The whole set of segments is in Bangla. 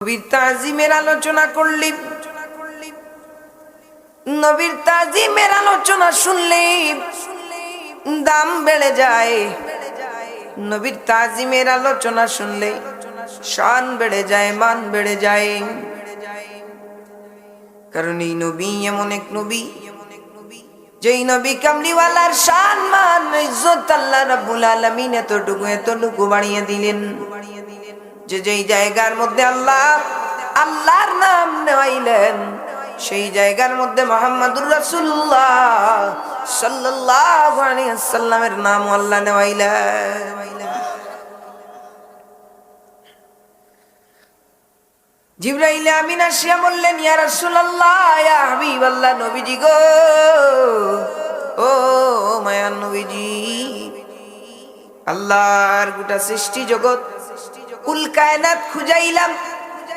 নবীর তাজিমের আলোচনা করলি। নবীর তাজিমের আলোচনা দাম বেড়ে যায়। নবীর তাজিমের আলোচনা শুনলে। শান বেড়ে যায়, মান বেড়ে যায়। কারণ এই নবী এমন এক নবী, যেই নবী কামলিওয়ালার শান, মান, ইজ্জত আল্লাহ রাব্বুল আলামিন এতটুকু এতটুকু বাড়িয়ে দিলেন। যে যেই জায়গার মধ্যে আল্লাহ, আল্লাহর নাম নেওয়াইলেন, সেই জায়গার মধ্যে মোহাম্মদুর সাল্লাল্লাহু সাল্লামের নাম আল্লাহ নেওয়াইলেন। আমিন আসিয়া বললেন নবীজি গো, ও মায়ান নবীজি, আল্লাহর গোটা সৃষ্টি জগৎ কুল কায়নাত খুঁজাইলাম,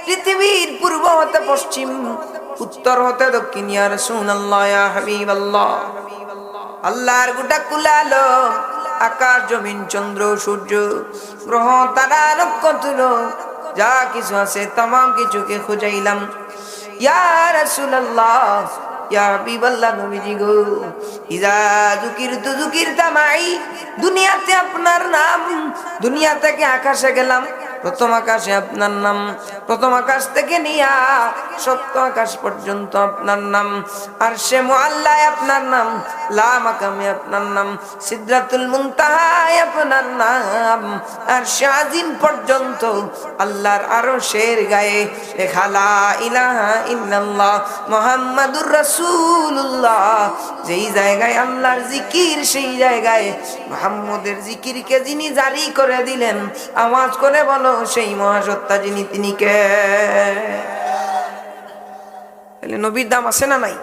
পৃথিবীর পূর্ব হতে পশ্চিম, উত্তর হতে দক্ষিণ। ইয়া রাসূলুল্লাহ, ইয়া হাবিবাল্লাহ। আল্লাহর গোটা কুলালো আকাশ, জমিন, চন্দ্র, সূর্য, গ্রহ, তারা নক্ষত্র যা কিছু আছে তাম কিছুকে খুঁজাইলাম। ইয়া রাসূলুল্লাহ, ইয়া হাবিবাল্লাহ, নবীজি গো ইজা যুকিরতু যুকিরতামাই, দুনিয়াতে আপনার নাম, দুনিয়া থেকে আকাশে গেলাম। প্রথম আকাশে আপনার নাম, প্রথম আকাশ থেকে নিয়া সপ্ত আকাশ পর্যন্ত আপনার নাম। আর সে মোয়াল্লায় আপনার নাম, লা মাকামে আপনার নাম, সিদ্রাতুল মুনতাহায় আপনার নাম। আর শাজিম পর্যন্ত আল্লাহর আরও শের গায়ে লেখা লা ইলাহা ইল্লাল্লাহ মুহাম্মাদুর রাসূলুল্লাহ। যেই জায়গায় আল্লাহর জিকির, সেই জায়গায় মুহাম্মদের জিকিরকে যিনি জারি করে দিলেন, আওয়াজ করে বলো সেই মহাসত্তা যিনি তিনি কে তাহলে নবীর দাম আছে না নাই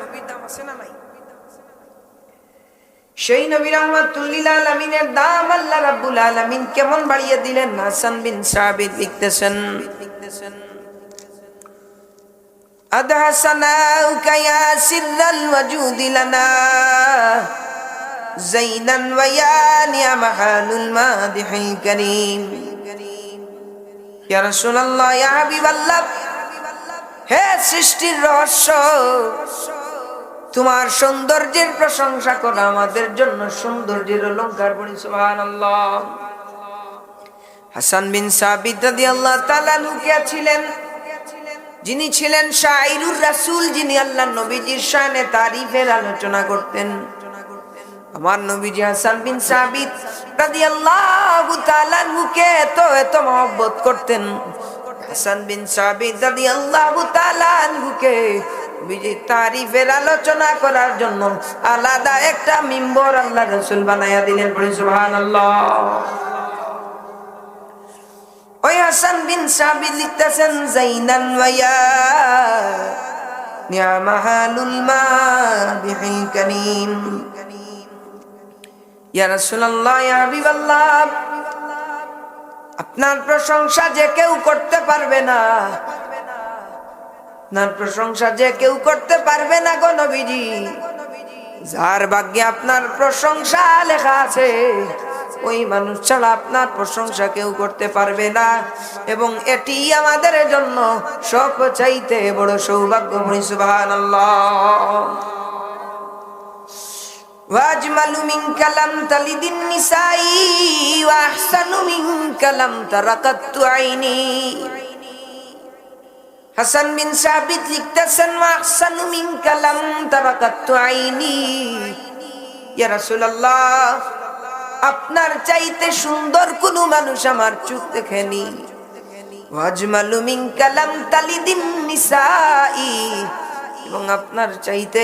সেই নবী রহমাতুল্লিল আলমিনের দাম আল্লাহ রাব্বুল আলামিন কেমন বাড়িয়ে দিলেন হাসান বিন সাবিত লিখতেছেন أدهسناك يا سر الوجود لنا زينا ويا نعم حال المادح الكريم হে সৃষ্টির রহস্য, তোমার সৌন্দর্যের প্রশংসা করা আমাদের জন্য সৌন্দর্যের অলঙ্কার বলি সুবহানাল্লাহ। হাসান বিন সাবিত রাদিয়াল্লাহু তাআলা নুকিয়া ছিলেন? যিনি ছিলেন শাইরুর রাসূল, যিনি আল্লাহ নবীজির শানে তারিফের আলোচনা করতেন। আমার নবীজি হাসান বিন সাবিত রাদিয়াল্লাহু তাআলা নুকে এত এত মহব্বত করতেন। হাসান বিন সাবিত রাদিয়াল্লাহু তাআলা নুকে বিজি তারিফের আলোচনা করার জন্য আলাদা একটা মিম্বর আল্লাহ রাসূল বানায়া দিলেন পড়ে সুবহানাল্লাহ। ওই হাসান বিন সাবিত লিখতেছেন, জাইনান ওয়া নিয়ামাহালুল মাদিহিল কারীম। আপনার প্রশংসা যে কেউ করতে পারবে না। আপনার প্রশংসা যে কেউ করতে পারবে না গো নবীজি। যার ভাগ্যে আপনার প্রশংসা লেখা আছে, ওই মানুষ ছাড়া আপনার প্রশংসা কেউ করতে পারবে না। এবং এটি আমাদের জন্য সব চাইতে বড় সৌভাগ্য সুবহানাল্লাহ। واجمل منك لم تلد النساء واحسن منك لم ترقت عيني হাসান বিন সাবিত লিখতেছেন ওয়াহসান মিনকা লাম তারাকাতু আইনি ইয়া রাসূলুল্লাহ আপনার চাইতে সুন্দর কোন মানুষ আমার চোখ দেখেনি ওয়াজমালু মিনকা লাম তালিদিন নিসাই এবং আপনার চাইতে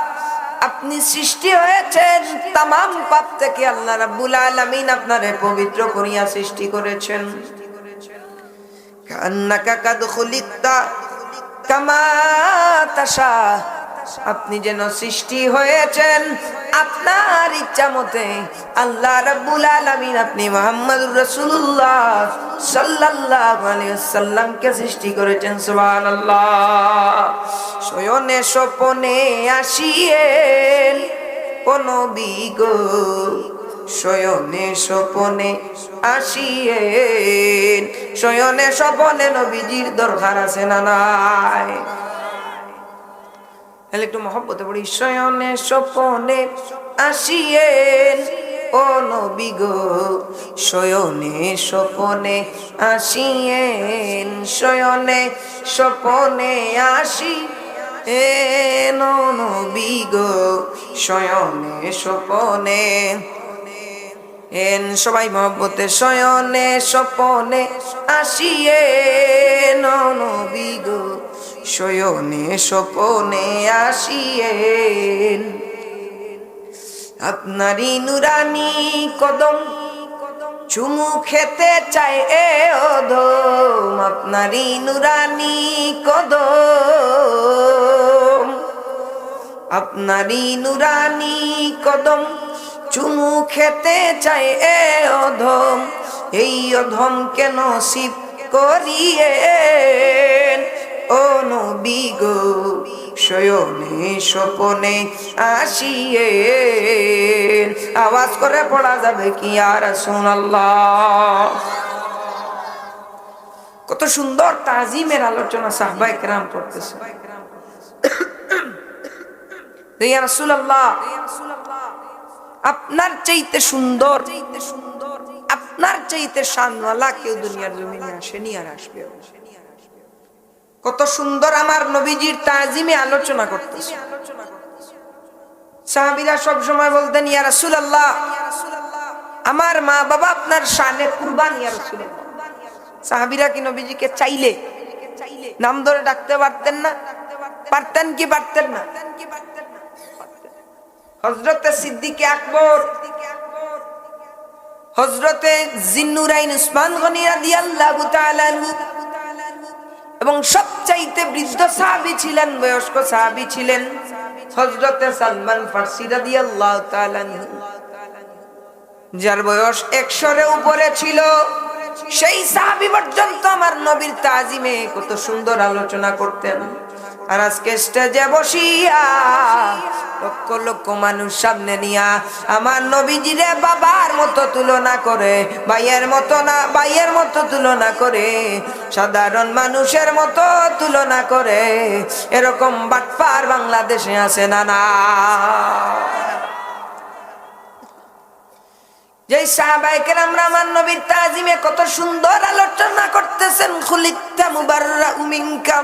আপনি সৃষ্টি হয়েছেন তাম পাপ থেকে আল্লাহ রাব্বুল আলামিন আপনারে পবিত্র করিয়া সৃষ্টি করেছেন। কান্নাকা কাদ খুলিকতা কামা তাশা আপনি যেন সৃষ্টি হয়েছেন আপনার ইচ্ছা মতে। আল্লাহ রাব্বুল আলামিন আপনি মোহাম্মদুর রাসূলুল্লাহ সাল্লাল্লাহু আলাইহি সৃষ্টি করেছেন, সুবহানাল্লাহ। শয়নে স্বপনে আসিয়েন কোন বিগো শয়নে স্বপনে আসিয়েন। শয়নে স্বপনে নবীজির দরকার আছে না নাই? তাহলে একটু মহব্বতে পড়ি শয়নে স্বপনে আসিয়েন। ও নবী গো শয়নে স্বপনে আসিয়েন শয়নে স্বপনে আসি এ নবী গো শয়নে স্বপনে এন সবাই মহব্বতে শয়নে স্বপনে আসিয়ে নবী গো শয়নে স্বপনে আসিয়েন। আপনারই নুরানি কদম চুমু খেতে চায় এ অদম আপনারই নুরানি কদম, আপনারই নুরানি কদম চুমু খেতে চায় এ অধম। এই অধম কেন শিব করিয়ে ও নবী গো, শয়নে স্বপনে আসিয়ে। আওয়াজ করে পড়া যাবে কি আর সুনাল্লাহ কত সুন্দর তাজিমের আলোচনা সাহবাই কেরাম করতেছে। আপনার চাইতে সুন্দর, আপনার চাইতে শানওয়ালা কেউ দুনিয়ার জমিনে আসেনি আর আসবে কত সুন্দর আমার নবীজির তাজিমে আলোচনা করতেছে। সাহাবিরা সব সময় বলতেন, ইয়া রাসূলুল্লাহ, আমার মা বাবা আপনার শানে কুরবান, ইয়া রাসূলুল্লাহ। সাহাবিরা কি নবীজিকে চাইলে নাম ধরে ডাকতে পারতেন না? পারতেন কি পারতেন না? হজরতে সিদ্দিকে আকবর হজরতে জিন্নুরাইন উসমান গনি রাদিয়াল্লাহু তাআলা এবং সবচাইতে বৃদ্ধ সাহাবি ছিলেন, বয়স্ক সাহাবি ছিলেন হজরতে সালমান ফার্সি রাদি আল্লাহ যার বয়স একশোরে উপরে ছিল। সেই সাহাবি পর্যন্ত আমার নবীর তাজিমে কত সুন্দর আলোচনা করতেন। আর আজকে স্টেজে বসিয়া লক্ষ লক্ষ মানুষ সামনে নিয়া আমার বাবার মতো তুলনা করে, ভাইয়ের মতো না, ভাইয়ের মতো তুলনা করে, সাধারণ মানুষের মতো তুলনা করে, এরকম বাটপার বাংলাদেশে আছে না না। যে সাহাবাইকে আমরা আমার নবীর তাজিমে কত সুন্দর আলোচনা করতেছেন, খুলিত্তা মুবাররা উমিনকা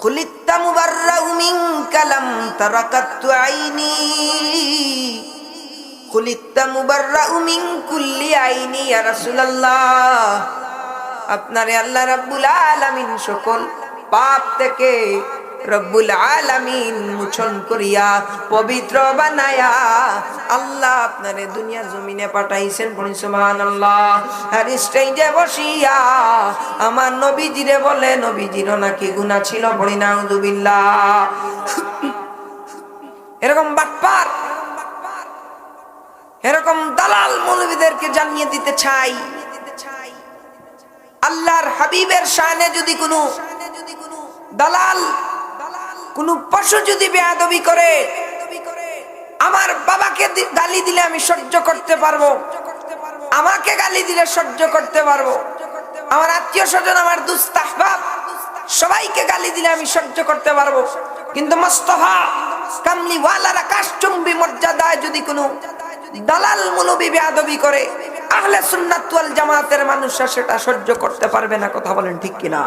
খুলিত্তা মুবাররা উমিনকা লাম তারাকাতু আইনি। খুলিত্তা মুবাররা উমিন কুল্লি আইনি, ইয়া রাসূলুল্লাহ। আপনারে আল্লাহ রাব্বুল আলামিন সকল পাপ থেকে রব্বুল আলামিন মুছন করিয়া পবিত্র বানায়া আল্লাহ আপনারে দুনিয়া জমিনে পাঠাইছেন পড়ি সুবহানাল্লাহ। আর স্টেজে বসিয়া আমার নবীজিরে বলে, নবীজিরও নাকি গুনাহ ছিল পড়ি নাউযুবিল্লাহ এরকম বাটপার, এরকম দালাল মৌলবীদেরকে জানিয়ে দিতে চাই। আল্লাহর হাবিবের শানে যদি কোনো দালাল কোন পশু যদি বেয়াদবি করে, আমার বাবাকে গালি দিলে আমি সহ্য করতে পারব। আমাকে গালি দিলে সহ্য করতে পারব। আমার আত্মীয় স্বজন, আমার দুস্তাহবাব সবাইকে গালি দিলে আমি সহ্য করতে পারব। কিন্তু মস্তফা কামলি ওয়ালার আকাশ চুম্বি মর্যাদায় যদি কোনো দালাল মুলবি বেয়াদবি করে, আহলে সুন্নাত ওয়াল জামাতের মানুষরা সেটা সহ্য করতে পারবে না, কথা বলেন ঠিক কিনা?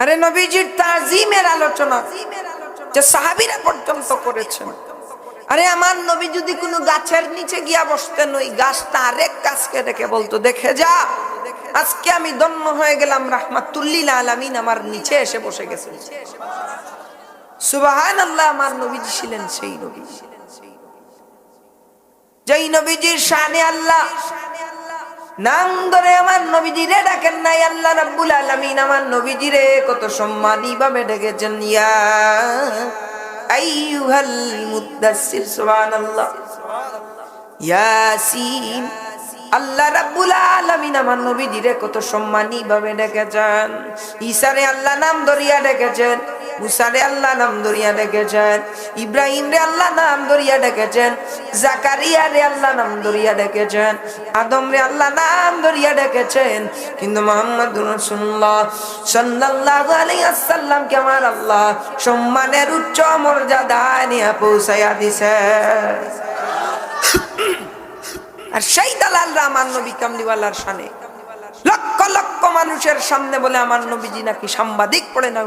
আরে নবীজির তাজিমের আলোচনা যে সাহাবীরা পর্যন্ত করেছেন। আরে আমার নবী যদি কোনো গাছের নিচে গিয়া বসতেন, ওই গাছটা আরেক গাছকে দেখে বলতো, দেখে যা। আজকে আমি দন্য হয়ে গেলাম রাহমাতুল্লিল আলামিন, আমার নিচে এসে বসে গেছে। সুবাহান আল্লাহ আমার নবীজি ছিলেন সেই নবী। যেই নবীজির শানে আল্লাহ, নাম ধরে আমার নবীজিরে ডাকেন নাই, আল্লাহ রাব্বুল আলামিন আমার নবীজিরে কত সম্মানী ভাবে ডেকেছেন, ইয়া আইয়ুহাল মুদাসসির, সুবহানাল্লাহ। ইয়াসিন আল্লাহ রাব্বুল আলামিন আমার নবীজিরে কত সম্মানী ভাবে ডেকেছেন। ঈসারে আল্লাহ নাম ধরিয়া ডেকেছেন, মুসারে আল্লাহ নাম ধরিয়া ডেকেছেন ইব্রাহিম রে আল্লাহ নাম ধরিয়া ডেকেছেন জাকারিয়া রে আল্লাহ নাম ধরিয়া ডেকেছেন আদম রে আল্লাহ নাম ধরিয়া ডেকেছেন। কিন্তু মোহাম্মদ রাসূলুল্লাহ সাল্লাল্লাহু আলাইহি ওয়াসাল্লাম কে আমার আল্লাহ সম্মানের উচ্চ মর্যাদায় নিয়ে পৌঁছায়া দিছে। আর সেই দালালরা আমার নবী কামলিওয়ালার সামনে। লক্ষ লক্ষ মানুষের সামনে বলে আমার নবীজি নাকি সাংবাদিক পড়ে না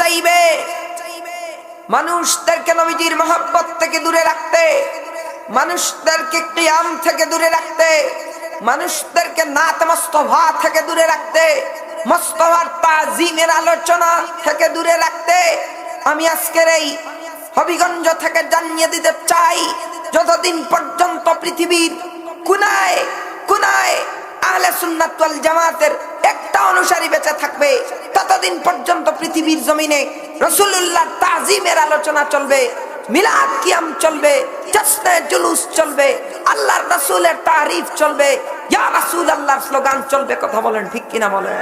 চাইবে, মানুষদেরকে নবীজির মহব্বত থেকে দূরে রাখতে, মানুষদেরকে কিয়াম থেকে দূরে রাখতে মানুষদেরকে নাত মস্তফা থেকে দূরে রাখতে, মস্তফার তাজিমের আলোচনা থেকে দূরে রাখতে আমি আজকের এই হবিগঞ্জ থেকে জানিয়ে দিতে চাই, যতদিন পর্যন্ত পৃথিবীর কুনায় কুনায় আহলে সুন্নাত ওয়াল জামাতের একটা অনুসারী বেঁচে থাকবে, ততদিন পর্যন্ত পৃথিবীর জমিনে রসুল্লাহ তাজিমের আলোচনা চলবে। মিলাদ কিয়াম চলবে জশ্নে জুলুস চলবে, আল্লাহর রাসূলের তারিফ চলবে। ইয়া রাসূল আল্লাহর স্লোগান চলবে, কথা বলেন, ঠিক কিনা বলেন?